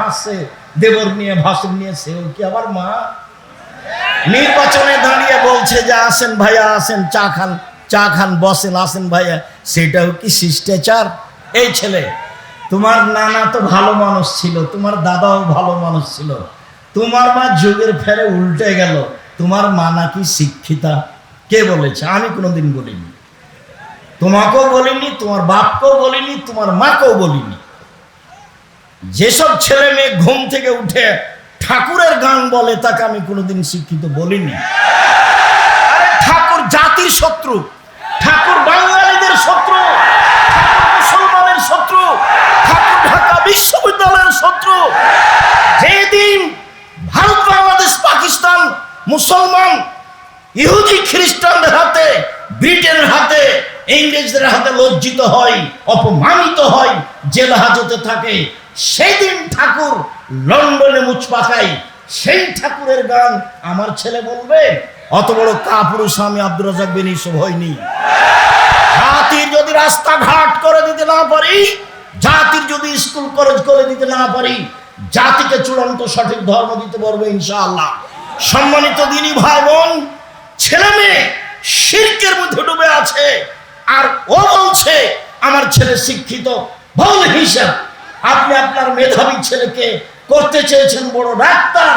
হাসছে দেবর নিয়ে, ভাসুর নিয়ে, সেও কি আবার মা? নির্বাচনে দাঁড়িয়ে বলছে যে, আসেন ভাইয়া, আসেন, চা খান চা খান, বসেন, আসেন ভাইয়া। সেটাও কি শিষ্টাচার? এই ছেলে, তোমার নানা তো ভালো মানুষ ছিল, তোমার দাদাও ভালো মানুষ ছিল। তোমার মা যুগের ফেরে উল্টে গেল, তোমার মা নাকি শিক্ষিতা? কে বলেছে? আমি কোনোদিন বলিনি। তোমাকেও বলিনি, তোমার বাপকেও বলিনি, তোমার মাকেও বলিনি। যেসব ছেলে মেয়ে ঘুম থেকে উঠে ঠাকুরের গান বলে, তাকে আমি কোনোদিন শিক্ষিত বলিনি। ঠাকুর জাতির শত্রু, ঠাকুর বাঙালিদের শত্রু মুসলমানের শত্রু, ঠাকুর ঢাকা বিশ্ববিদ্যালয়ের শত্রু। যেদিন ভারত, বাংলাদেশ, পাকিস্তান, মুসলমান, ইহুদি, খ্রিস্টানদের হাতে, ব্রিটেনের হাতে, ইংরেজদের হাতে লজ্জিত হয়, অপমানিত হয়, জেল হাজতে থাকে সেই দিন ঠাকুর লন্ডনে মুচ পাকাই সেই ঠাকুরের গান আমার ছেলে বলবে, অত বড় কাপুরুষ আমি আব্দুর রাজাক বিন ইউসুফ হয়নি যদি রাস্তাঘাট করে দিতে না পারি, জাতির যদি স্কুল, কলেজ করে দিতে না পারি, জাতিকে চূড়ান্ত সঠিক ধর্ম দিতে পারব ইনশাআল্লাহ। সম্মানিত দিনী ভাই বোন ছেলে মেয়ে শিল্পের মধ্যে ডুবে আছে। আর ও বলছে, আমার ছেলে শিক্ষিত, ভুল হিসাব আপনি আপনার মেধাবী ছেলেকে করতে চেয়েছেন বড় ডাক্তার।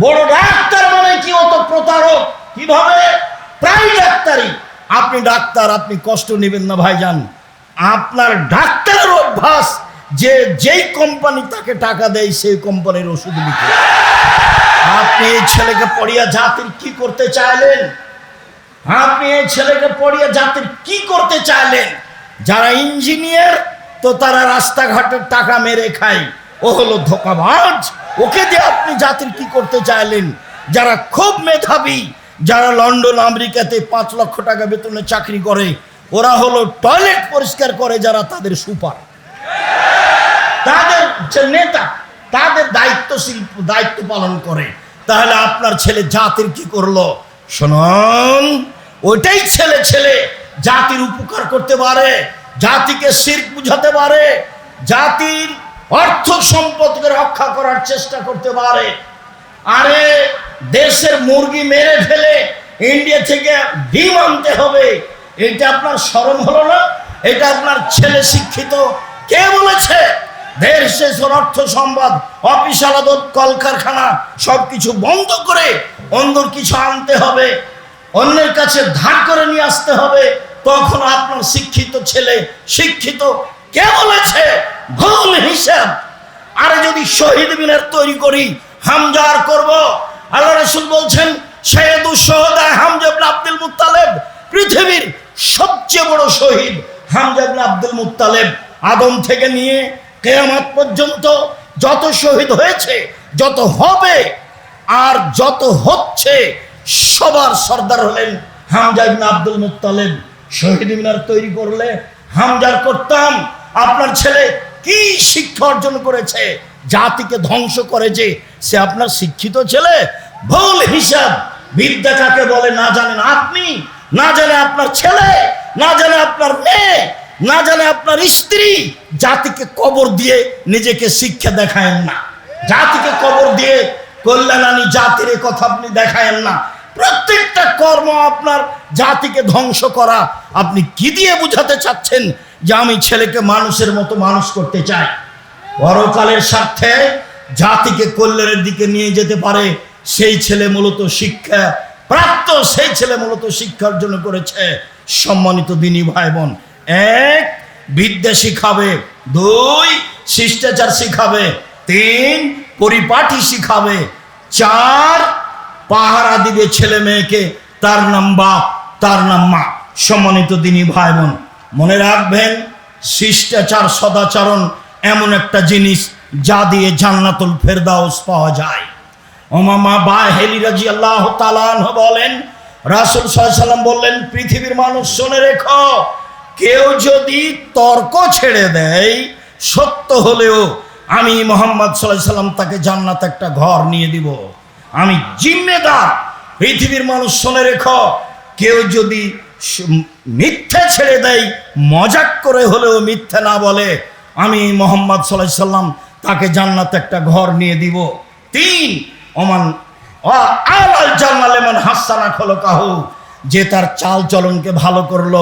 বড় ডাক্তার মানে কি? অত প্রতারক। কীভাবে? প্রায় ডাক্তারই। আপনি ডাক্তার, আপনি কষ্ট নেবেন না ভাই ভাইজান। আপনার ডাক্তারের অভ্যাস, যে যেই কোম্পানি তাকে টাকা দেয়, সেই কোম্পানির ওষুধ লিখে আপনি এই ছেলেকে পড়িয়া জাতির কি করতে চাইলেন? আপনি এই ছেলেকে পড়িয়া জাতির কি করতে চাইলেন? যারা ইঞ্জিনিয়ার তো তারা রাস্তাঘাটের টাকা মেরে খায়। ও হলো ধোকাবাজ। ওকে দিয়ে আপনি জাতির কি করতে চাইলেন? যারা খুব মেধাবী, যারা লন্ডন, আমেরিকাতে পাঁচ লক্ষ টাকা বেতনে চাকরি করে, ওরা হলো টয়লেট পরিষ্কার করে যারা তাদের সুপার। তাদের যে নেতা, তাদের দায়িত্বশীল দায়িত্ব পালন করে। তাহলে আপনার ছেলে জাতির কি করল? শুনুন, ওইটাই ছেলে ছেলে জাতির উপকার করতে পারে। জাতিকে শির্ক বুঝাতে পারে, জাতির অর্থ সম্পদকে রক্ষা করার চেষ্টা করতে পারে। আরে, দেশের মুরগি মেরে ফেলে ইন্ডিয়া থেকে ডিম আনতে হবে, এটা আপনার স্মরণ হলো না? এটা আপনার ছেলে শিক্ষিত। কে বলেছে? দেশ শেষের অর্থ সম্পদ, অফিস আলাদত কলকারখানা, সবকিছু বন্ধ করে অন্যর কিছু আনতে হবে, অন্যের কাছে ধার করে নিয়ে আসতে হবে। তখন আপনার শিক্ষিত ছেলে, শিক্ষিত কে বলেছে ভুল হিসাব। আরে যদি শহীদ মিনার তৈরি করি হামজার করব? আল্লাহ রসুল বলছেন সৈয়দু সোহদা হামজাবনা আব্দুল মুত্তালেব, পৃথিবীর সবচেয়ে বড় শহীদ হামজাবনা আব্দুল মুত্তালেব। আদম থেকে নিয়ে কেয়ামত পর্যন্ত যত শহীদ হয়েছে, যত হবে আর যত হচ্ছে, সবার সর্দার হলেন হামজা ইবনে আব্দুল মুত্তালেব। শহীদ মিনার তৈরি করলে হামজার করতাম। আপনার ছেলে কি শিক্ষা অর্জন করেছে? জাতিকে ধ্বংস করেছে সে আপনার শিক্ষিত ছেলে? ভুল হিসাব। বিদ্যা কাকে বলে না জানেন আপনি? না জানে আপনার ছেলে? না জানে আপনার মেয়ে? না জানে আপনার স্ত্রী? জাতিকে কবর দিয়ে নিজেকে শিক্ষা দেখায়েন না। জাতিকে কবর দিয়ে কল্যাণানী জাতির কথা আপনি দেখায়েন না। প্রত্যেকটা কর্ম আপনার জাতিকে ধ্বংস করা। আপনি কি দিয়ে বুঝাতে চাচ্ছেন যে আমি ছেলেকে মানুষের মতো মানুষ করতে চাই? পরকালের স্বার্থে জাতিকে কল্যাণের দিকে নিয়ে যেতে পারে। সেই ছেলে মূলত শিক্ষা প্রাপ্ত, সেই ছেলে মূলত শিক্ষা অর্জন করেছে। সম্মানিত দিনী ভাই বোন এক, বিদ্যা শিখাবে। দুই, শিষ্টাচার শিখাবে। তিন, পরিপাটি শিখাবে। চার পাহারা দিবে ছেলে মেয়েকে। তার নাম বাপ, তার নাম মা। সম্মানিত দিনী ভাই বোন মনে রাখবেন, শিষ্টাচার, সদাচরণ এমন একটা জিনিস যা দিয়ে জান্নাতুল ফেরদাউস পাওয়া যায়। ওমামা বা হেলি রাজি আল্লাহ তালান বলেন, রাসুল সাল্লাম বললেন, পৃথিবীর মানুষ শুনে রেখো, কেউ যদি তর্ক ছেড়ে দেয়, সত্য হলেও আমি মোহাম্মদ সাল্লাহ সাল্লাম তাকে জান্নাত একটা ঘর নিয়ে দিব। আমি জিম্মেদার। পৃথিবীর মানুষ শুনে রেখ, কেউ যদি মিথ্যা ছেড়ে দেয়, মজাক করে হলেও মিথ্যা না বলে, আমি মোহাম্মদ সাল্লাহ সাল্লাম তাকে জান্নাতে একটা ঘর নিয়ে দিব। তিন, ওমান আলাল জান্নালেমান হাসানা খলো কাহু যে তার চাল চলনকে ভালো করল,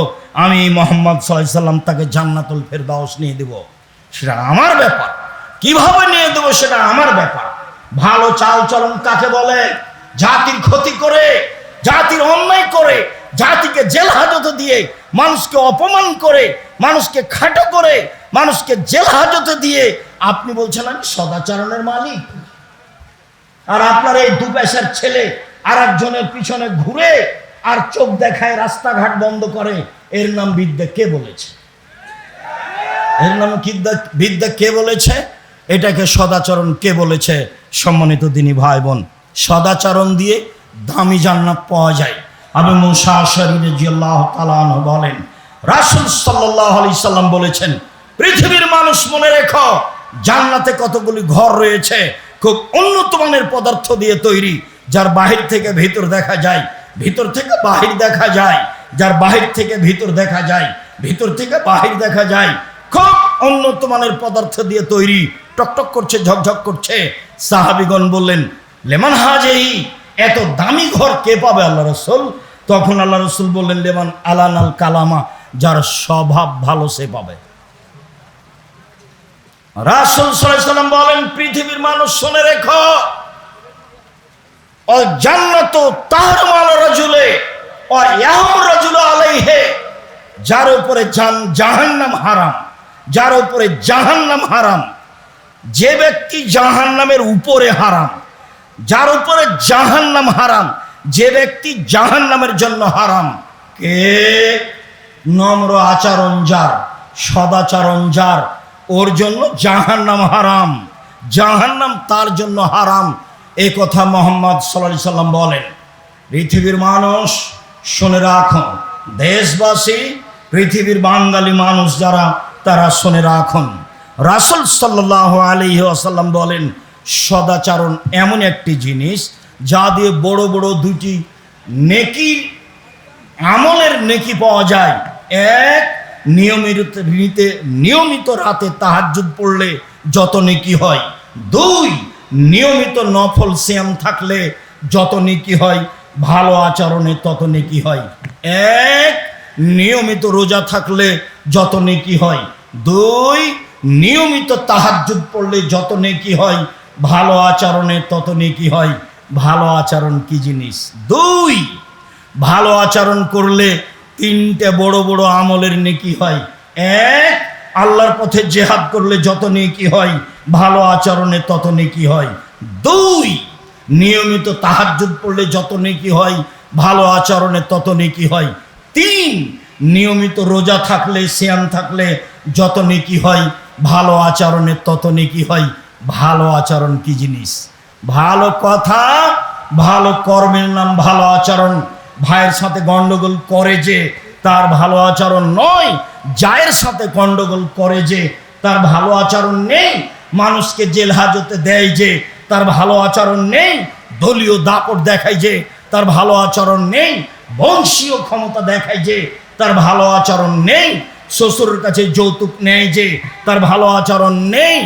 আমি মোহাম্মদ সাল্লাহ সাল্লাম তাকে জান্নাতুল ফেরদাউস নিয়ে দেব। সেটা আমার ব্যাপার। কীভাবে নিয়ে দেবো সেটা আমার ব্যাপার। ভালো চাল চলন কাকে বলে? জাতির ক্ষতি করে, জাতির অন্যায় করে, জাতিকে জেল হাজতে দিয়ে মানুষকে অপমান করে, মানুষকে খাটো করে, মানুষকে জেল হাজতে দিয়ে আপনি বলছেন আমি সদাচরণের মালিক। আর আপনার এই দু পয়সার ছেলে আর একজনের পিছনে ঘুরে আর চোখ দেখায় রাস্তাঘাট বন্ধ করে, এর নাম বিদ্যা কে বলেছে? এর নাম বিদ্যা কে বলেছে? এটাকে সদাচরণ কে বলেছে? সম্মানিত দিনী ভাই বোন সদাচরণ দিয়ে দামি জান্নাত পাওয়া যায়। আমি মুসা শরীরে জিয়াল্লাহ তালান বলেন, রাসুল সাল্লাহ আলি সাল্লাম বলেছেন, পৃথিবীর মানুষ মনে রেখো, জান্নাতে কতগুলি ঘর রয়েছে, খুব উন্নত মানের পদার্থ দিয়ে তৈরি, যার বাহির থেকে ভিতর দেখা যায়, ভিতর থেকে বাহির দেখা যায়, যার বাহির থেকে ভিতর দেখা যায়, ভিতর থেকে বাহির দেখা যায়, খুব উন্নত মানের পদার্থ দিয়ে তৈরি টকটক করছে ঝকঝক করছে। সাহাবিগণ বললেন, লেমান হাজেই, এত দামি ঘর কে পাবে আল্লাহ রসুল? তখন আল্লাহ রসুল বললেন, লেমান আলান আল কালামা, যার স্বভাব ভালো সে পাবে। রাসুল সাল্লাম বলেন, পৃথিবীর মানুষ শুনে রেখো ও জান্নাত তার মাল রাজুলে রাজুল আলাইহে, যার উপরে জাহান্নাম হারাম, যার উপরে জাহান্নাম হারাম যে ব্যক্তি জাহান্নামের উপরে হারাম, যার উপরে জাহান্নাম হারাম, যে ব্যক্তি জাহান্নামের জন্য হারাম, কে? নম্র আচরণ যার, সদাচরণ যার, ওর জন্য জাহান্নাম হারাম। জাহান্নাম তার জন্য হারাম, এ কথা মোহাম্মদ সাল্লাহ সাল্লাম বলেন। পৃথিবীর মানুষ, শুনে রাখুন, দেশবাসী, পৃথিবীর বাঙালি মানুষ যারা, তারা শুনে রাখুন। রাসুল সাল্লাহ আলী আসাল্লাম বলেন, সদাচরণ এমন একটি জিনিস যা দিয়ে বড় বড় দুটি নেকি, আমলের নেকি পাওয়া যায়। এক, নিয়মিত নিতে নিয়মিত রাতে তাহাজ্জুদ পড়লে যত নেকি হয়। দুই, নিয়মিত নফল শ্যাম থাকলে যত নেকি হয়, ভালো আচরণে তত নেকি হয়। এক, নিয়মিত রোজা থাকলে যত নেকি হয়। দুই নিয়মিত তাহাজ্জুদ পড়লে যত নেকি হয়, ভালো আচরণে তত নেকি হয়। ভালো আচরণ কি জিনিস? দুই, ভালো আচরণ করলে তিনটে বড় বড় আমলের নেকি হয়। এক, আল্লাহর পথে জেহাদ করলে যত নেকি হয়, ভালো আচরণে তত নেকি হয়। দুই, নিয়মিত তাহাজ্জুদ পড়লে যত নেকি হয়, ভালো আচরণে তত নেকি হয়। তিন, নিয়মিত রোজা থাকলে শ্যাম থাকলে যত নেকি হয় ভালো আচরণের তত নেকি হয়? ভালো আচরণ কি জিনিস? ভালো কথা, ভালো কর্মের নাম ভালো আচরণ। ভাইয়ের সাথে গন্ডগোল করে যে তার ভালো আচরণ নয়, জায়ের সাথে গন্ডগোল করে যে তার ভালো আচরণ নেই। মানুষকে জেল হাজতে দেয় যে তার ভালো আচরণ নেই। দলীয় দাপট দেখায় যে তার ভালো আচরণ নেই। বংশীয় ক্ষমতা দেখায় যে তার ভালো আচরণ নেই। শ্বশুরের কাছে যৌতুক নেয় যে, তার ভালো আচরণ নেই।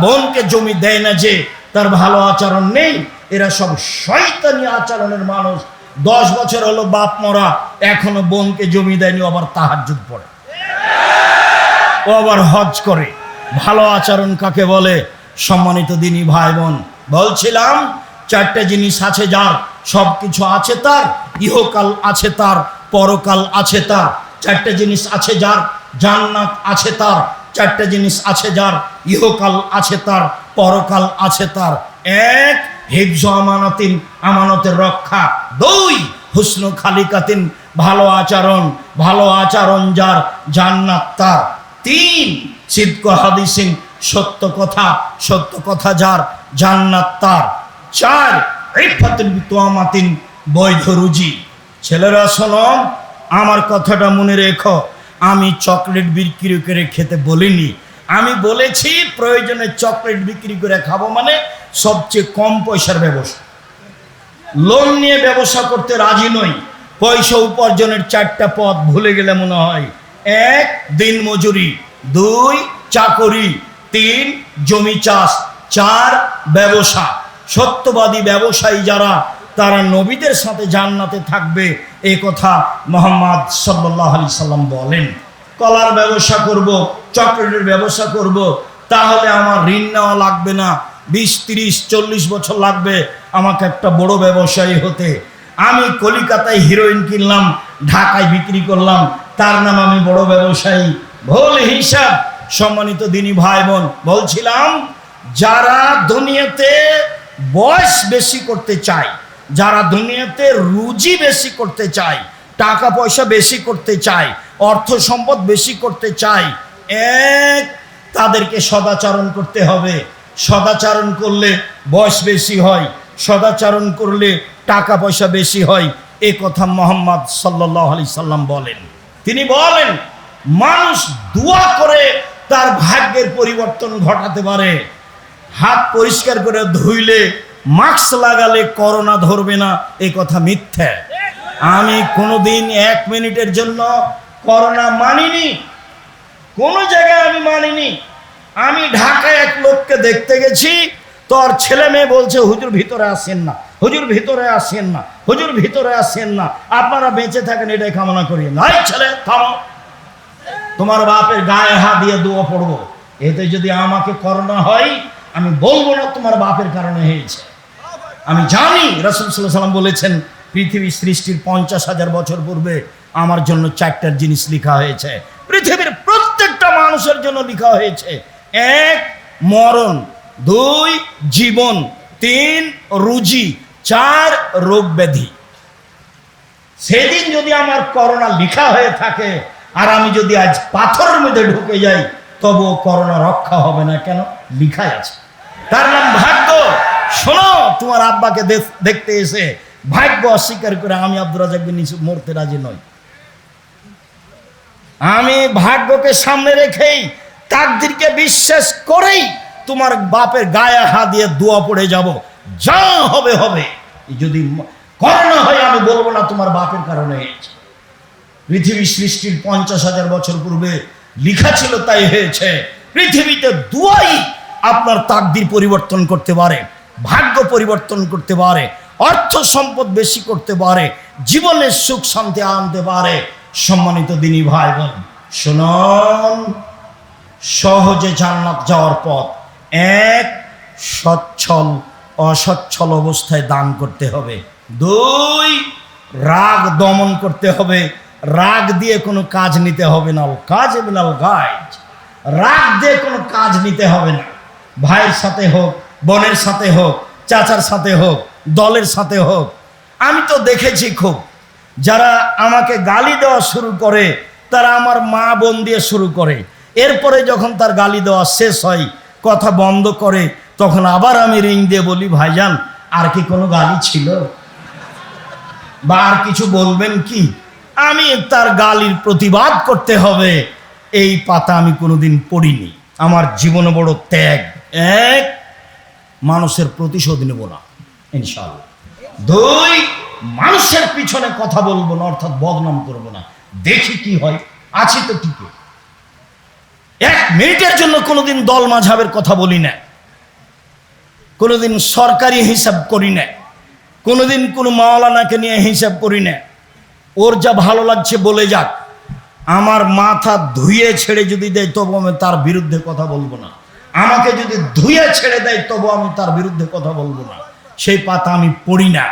বোনকে জমি দেয় না যে, তার ভালো আচরণ নেই। এরা সব শয়তানি আচরণের মানুষ। দশ বছর হলো বাপ মরা, এখনও বোনকে জমি দেয়নি আবার তাহাজ্জুদ পড়ে। ও আবার হজ করে। ভালো আচরণ কাকে বলে? সম্মানিত দিনী ভাই বোন, বলছিলাম, চারটে জিনিস আছে যার সব কিছু আছে তার, ইহকাল আছে তার, পরকাল আছে তার। চারটে জিনিস আছে যার, জান্নাত আছে তার। চারটে জিনিস আছে যার, ইহকাল আছে তার, পরকাল আছে তার। এক, হিফজ আমানাতিন, আমানতের রক্ষা। দুই, হুসন খালিকাতিন, ভালো আচরণ ভালো আচরণ যার, জান্নাত তার। তিন, সিদ্ক হাদিসিন, সত্য কথা সত্য কথা যার, জান্নাত তার। চার, ইফাতুল তোয়ামাতিন বৈধ রুজি। ছেলেরা, শোনো আমার কথাটা মনে রেখো। আমি চকলেট বিক্রি করে খেতে বলিনি। আমি বলেছি, প্রয়োজনে চকলেট বিক্রি করে খাব মানে সবচেয়ে কম পয়সার ব্যবসা। লোন নিয়ে ব্যবসা করতে রাজি নই। পয়সা উপার্জনের চারটা পথ ভুলে গেলে মনে হয়, এক, দিন মজুরি, দুই, চাকরি, তিন, জমি চাষ, চার, ব্যবসা। সত্যবাদী ব্যবসায়ী যারা তারা নবীদের সাথে জান্নাতে থাকবে, এ কথা মোহাম্মদ সাল্লাহ আলি সাল্লাম বলেন। কলার ব্যবসা করব, চকলেটের ব্যবসা করব, তাহলে আমার ঋণ নেওয়া লাগবে না। বিশ, তিরিশ, চল্লিশ বছর লাগবে আমাকে একটা বড় ব্যবসায়ী হতে। আমি কলিকাতায় হিরোইন কিনলাম, ঢাকায় বিক্রি করলাম, তার নাম আমি বড় ব্যবসায়ী। ভুল হিসাব, সম্মানিত দিনী ভাই বোন বলছিলাম, যারা দুনিয়াতে বয়স বেশি করতে চায় যারা দুনিয়াতে রুজি বেশি করতে চায় টাকা পয়সা বেশি করতে চায় অর্থ সম্পদ বেশি করতে চায়, এক, তাদেরকে সদাচরণ করতে হবে। সদাচরণ করলে বয়স বেশি হয়, সদাচরণ করলে টাকা পয়সা বেশি হয়। এ কথা মোহাম্মদ সাল্লাহ আলি সাল্লাম বলেন। তিনি বলেন, মানুষ দোয়া করে তার ভাগ্যের পরিবর্তন ঘটাতে পারে। হাত পরিষ্কার করে ধুইলে মাস্ক লাগালে করোনা ধরবে না, এ কথা মিথ্যা। আমি কোনোদিন এক মিনিটের জন্য করোনা মানিনি। কোনো জায়গায় আমি মানিনি। আমি ঢাকায় এক লোককে দেখতে গেছি তোর ছেলে মেয়ে বলছে, হুজুর ভিতরে আসেন না, হুজুর ভিতরে আসেন না, হুজুর ভিতরে আসেন না। আপনারা বেঁচে থাকেন, এটাই কামনা করি। নাই ছেলে, থামো। তোমার বাপের গায়ে হাত দিয়ে দোয়া পড়ব। এতে যদি আমাকে করোনা হয় আমি বলব না তোমার বাপের কারণে হয়েছে। আমি জানি রসুল সাল্লাম বলেছেন, পৃথিবী সৃষ্টির পঞ্চাশ হাজার বছর পূর্বে আমার জন্য চারটার জিনিস লেখা হয়েছে। পৃথিবীর প্রত্যেকটা মানুষের জন্য লেখা হয়েছে। এক, মরণ। দুই, জীবন। তিন, রুজি। চার রোগ ব্যাধি সেদিন যদি আমার করোনা লিখা হয়ে থাকে আর আমি যদি আজ পাথরের মধ্যে ঢুকে যাই, তবুও করোনা রক্ষা হবে না কেন? লিখাই আছে তার নাম ভাগ্য। শোনো, তোমার আব্বাকে দেখতে এসে ভাগ্য অস্বীকার করে আমি আব্দুর রাজাক বিন ইউসুফ মরতে রাজি নই। আমি ভাগ্যকে সামনে রেখেই, তাকদিরকে বিশ্বাস করেই তোমার বাপের গায়ে হাত দিয়ে দোয়া পড়ে যাব। যা হবে হবে। যদি করোনা হয়, আমি বলব না তোমার বাপের কারণে পৃথিবী সৃষ্টির পঞ্চাশ হাজার বছর পূর্বে লিখা ছিল, তাই হয়েছে। পৃথিবীতে দুয়াই আপনার তাকদির পরিবর্তন করতে পারে, ভাগ্য পরিবর্তন করতে পারে, অর্থ সম্পদ বেশি করতে পারে জীবনের সুখ শান্তি আনতে পারে। সম্মানিত দিনী ভাই বোন, শুনুন, সহজে জান্নাত যাওয়ার পথ এক, সচ্ছল, অসচ্ছল অবস্থায় দান করতে হবে। দুই, রাগ দমন করতে হবে। রাগ দিয়ে কোনো কাজ নিতে হবে না। কাজ বিনাল গাইজ রাগ দিয়ে কোনো কাজ নিতে হবে না। ভাইয়ের সাথে হোক, বোনের সাথে হোক, চাচার সাথে হোক, দলের সাথে হোক। আমি তো দেখেছি খুব, যারা আমাকে গালি দেওয়া শুরু করে, তারা আমার মা বোন দিয়ে শুরু করে। এরপরে যখন তার গালি দেওয়া শেষ হয়, কথা বন্ধ করে, তখন আবার আমি রিং দিয়ে বলি, ভাইজান, আর কি কোনো গালি ছিল? বা আর কিছু বলবেন কি? আমি তার গালির প্রতিবাদ করতে হবে। এই পাতা আমি কোনোদিন পড়িনি। আমার জীবনে বড় ত্যাগ। এক, মানুষের প্রতিশোধ নেব না, ইনশাআল্লাহ। দুই, মানুষের পিছনে কথা বলব না, অর্থাৎ বদনাম করব না। দেখি কি হয়, আছি তো টিকে এক মিনিটের জন্য কোনোদিন দল মাঝাবের কথা বলি না। কোনোদিন সরকারি হিসাব করি না। কোনোদিন কোনো মাওলানাকে নিয়ে হিসাব করি না। ওর যা ভালো লাগছে বলে যাক। আমার মাথা ধুয়ে ছেড়ে যদি দেয় তবু আমি তার বিরুদ্ধে কথা বলব না। আমাকে যদি ধুয়ে ছেড়ে দেয় তবু আমি তার বিরুদ্ধে কথা বলব না। সেই পাতা আমি পড়ি না।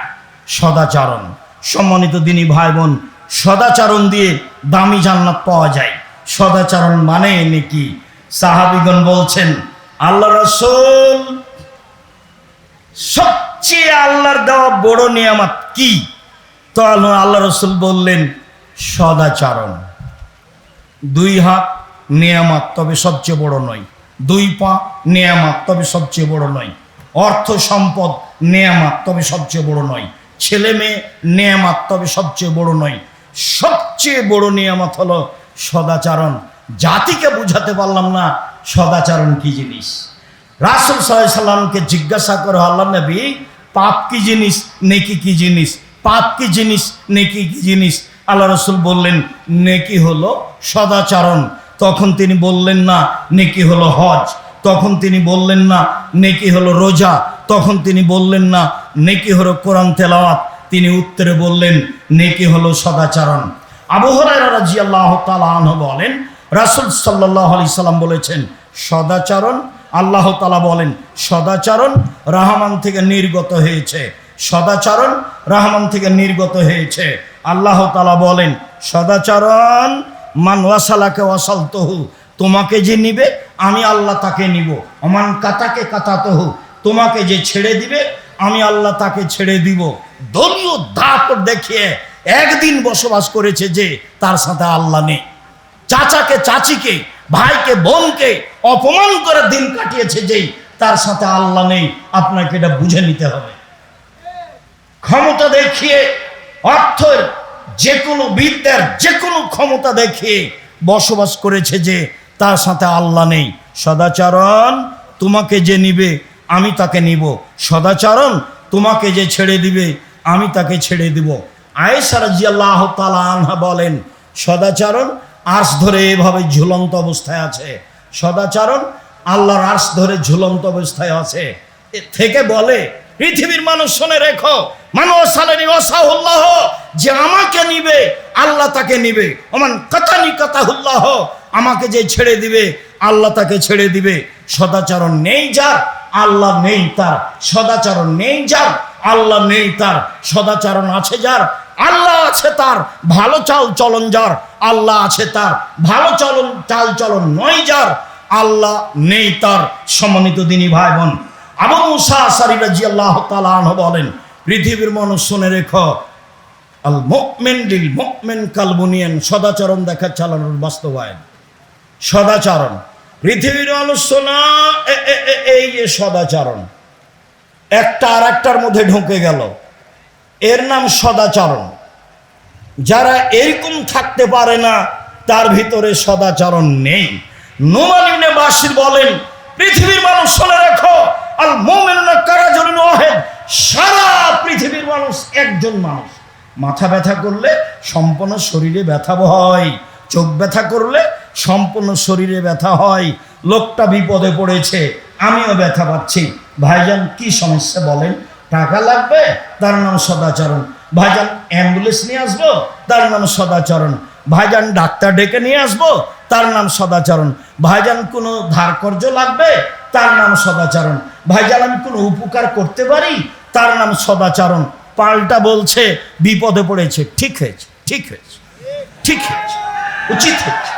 সদাচারণ। সম্মানিত দিনী ভাই বোন সদাচারণ দিয়ে দামি জান্নাত পাওয়া যায়। সদাচারণ মানে নাকি? সাহাবিগণ বলছেন, আল্লাহ রসুল, সবচেয়ে আল্লাহর দেওয়া বড় নিয়ামত কি? তো আল্লাহ রসুল বললেন, সদাচারণ। দুই হাত নিয়ামত, তবে সবচেয়ে বড় নয়। দুই পা নিয়ামত তবে সবচেয়ে বড় নয়। অর্থ সম্পদ নেয়ামাত তবে সবচেয়ে বড় নয়। ছেলে মেয়ে নেয়ামাত তবে সবচেয়ে বড় নয়। সবচেয়ে বড় নিয়ামত হলো সদাচারণ। জাতিকে বুঝাতে পারলাম না সদাচারণ কি জিনিস। রাসুল সাল্লামকে জিজ্ঞাসা করে, আল্লাহ নবী, পাপ কি জিনিস, নেকি কি জিনিস, পাপ কি জিনিস, নেকি কি জিনিস? আল্লাহ রসুল বললেন, নেকি হলো সদাচরণ। তখন তিনি বললেন না, নেকি হলো হজ। তখন তিনি বললেন না, নেকি হলো রোজা। তখন তিনি বললেন না, নেকি হলো কোরআন তেলাওয়াত। তিনি উত্তরে বললেন, নেকি হলো সদাচারণ। আবু হরাইরা রাদিয়াল্লাহু তাআলা আনহু বলেন, রাসূল সাল্লাল্লাহু আলাইহি সাল্লাম বলেছেন, সদাচরণ, আল্লাহ তাআলা বলেন, সদাচরণ রহমান থেকে নির্গত হয়েছে। সদাচরণ রহমান থেকে নির্গত হয়েছে। আল্লাহ তাআলা বলেন, সদাচরণ মান ওয়াসালাকে ওয়াসালতহু, তোমাকে যে নিবে, আমি আল্লাহ তাকে নিব। অমান কাতাকে কাতাতহু, তোমাকে যে ছেড়ে দিবে, আমি আল্লাহ তাকে ছেড়ে দিব। দলীয় দাপ দেখিয়ে একদিন বসবাস করেছে যে তার সাথে আল্লাহ নেই। চাচাকে, চাচিকে, ভাইকে, বোনকে অপমান করে দিন কাটিয়েছে যেই তার সাথে আল্লাহ নেই। আপনাকে এটা বুঝে নিতে হবে। ক্ষমতা দেখিয়ে অর্থের যে কোনো বিদ্যার যে কোনো ক্ষমতা দেখিয়ে বসবাস করেছে যে তার সাথে আল্লাহ নেই। সদাচরণ তোমাকে যে নিবে, আমি তাকে নিব। সদাচরণ তোমাকে যে ছেড়ে দিবে, আমি তাকে ছেড়ে দিব। আয়েশা রাজিয়াল্লাহ তালা আনহা বলেন, সদাচরণ আর্স ধরে এভাবে ঝুলন্ত অবস্থায় আছে। সদাচরণ আল্লাহর আর্স ধরে ঝুলন্ত অবস্থায় আছে। থেকে বলে, পৃথিবীর মানুষ শুনে রেখো, মানুষ যে আমাকে নিবে, আল্লাহ তাকে নিবে। ওমান কাতানি কাতাহুল্লাহ, আমাকে যে ছেড়ে দিবে, আল্লাহ তাকে ছেড়ে দিবে। সদাচরণ নেই যার, আল্লাহ নেই তার। সদাচরণ নেই যার, আল্লাহ নেই তার। সদাচরণ আছে যার, আল্লাহ আছে তার। ভালো চাল চলন যার, আল্লাহ আছে তার। ভালো চলন, চাল চলন নয় যার, আল্লাহ নেই তার। সম্মানিত দিনী ভাই বোন আবু মুসা আসারি রাজি আল্লাহ তালাহ বলেন, পৃথিবীর মানুষ শুনে রেখো আল মুকমেন লিল মুকমেন কালবুনিয়ান, সদাচরণ দেখা চালানোর বাস্তবায়ন। সদাচরণ। পৃথিবীর এ- এই সদাচরণ। একটা আর একটার মধ্যে ঢুকে গেল। এর নাম সদাচরণ। যারা এরকম থাকতে পারে না, তার ভিতরে সদাচরণ নেই। নোমানিনে বাসির বলেন, পৃথিবীর মানুষ শুনে রাখো, আল মোমেনা কারাজরিন ওয়াহেদ, সারা পৃথিবীর মানুষ একজন মানুষ। মাথা ব্যথা করলে সম্পূর্ণ শরীরে ব্যথা হয়। চোখ ব্যথা করলে সম্পূর্ণ শরীরে ব্যথা হয়। লোকটা বিপদে পড়েছে, আমিও ব্যথা পাচ্ছি। ভাইজান, কি সমস্যা বলেন? টাকা লাগবে? তার নাম সদাচরণ। ভাইজান, অ্যাম্বুলেন্স নিয়ে আসব? তার নাম সদাচরণ। ভাইজান, ডাক্তার ডেকে নিয়ে আসব? তার নাম সদাচরণ। ভাইজান, কোনো ধার কর্য লাগবে? তার নাম সদাচরণ। ভাইজান, আমি কোনো উপকার করতে পারি? তার নাম সদাচরণ। পাল্টা বলছে, বিপদে পড়েছে। ঠিক হয়েছে ঠিক হয়েছে ঠিক হয়েছে, উচিত হয়েছে।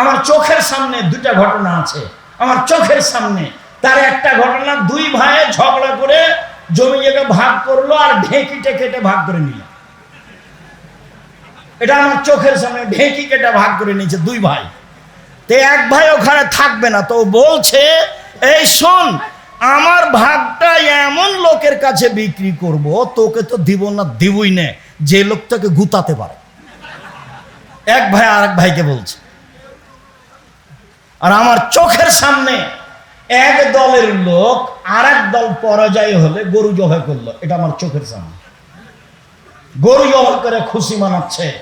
আমার চোখের সামনে দুটা ঘটনা আছে। আমার চোখের সামনে, তার একটা ঘটনা, দুই ভাইয়ে ঝগড়া করে জমি জায়গা ভাগ করল আর ঢেঁকিটে কেটে ভাগ করে নিল। এটা আমার চোখের সামনে, ঢেঁকি কেটে ভাগ করে নিয়েছে দুই ভাই। তো এক ভাই ওখানে থাকবে না, তো বলছে, এই শোন আমার ভাগটা এমন লোকের কাছে বিক্রি করব, তোকে তো দিব না, দিবই না। যে লোকটাকে গুতাতে পারে। এক ভাই আর এক ভাইকে বলছে। আর আমার চোখের সামনে এক দলের লোক আর এক দল পরাজয় হলে গরু জবাই করল। এটা আমার চোখের সামনে। গরু জবাই করে খুশি মানাচ্ছে।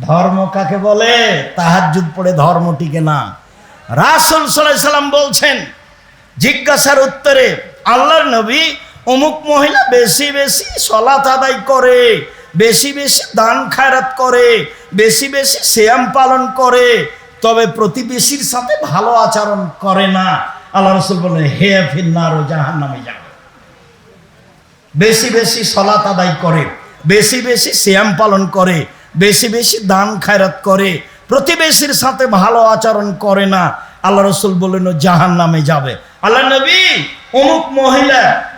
ধর্ম কাকে বলে? তাহাজ্জুদ পড়ে ধর্ম টিকে না। রাসুল সাল্লাম বলছেন জিজ্ঞাসার উত্তরে, আল্লাহর নবী অমুক মহিলা বেশি বেশি সলাত আদায় করে, বেশি বেশি দান খায়রাত করে, বেশি বেশি শ্যাম পালন করে, তবে প্রতিবেশীর সাথে ভালো আচরণ করে না। আল্লাহ রসুল বললেন, হে ফিন্নার ও জাহান নামে যাবে। বেশি বেশি সলাত আদায় করে, বেশি বেশি শ্যাম পালন করে, বেশি বেশি দান খায়রাত করে প্রতিবেশীর সাথে ভালো আচরণ করে না। আল্লাহ রসুল বললেন জাহান নামে যাবে। আল্লাহ নবী অমুক মহিলা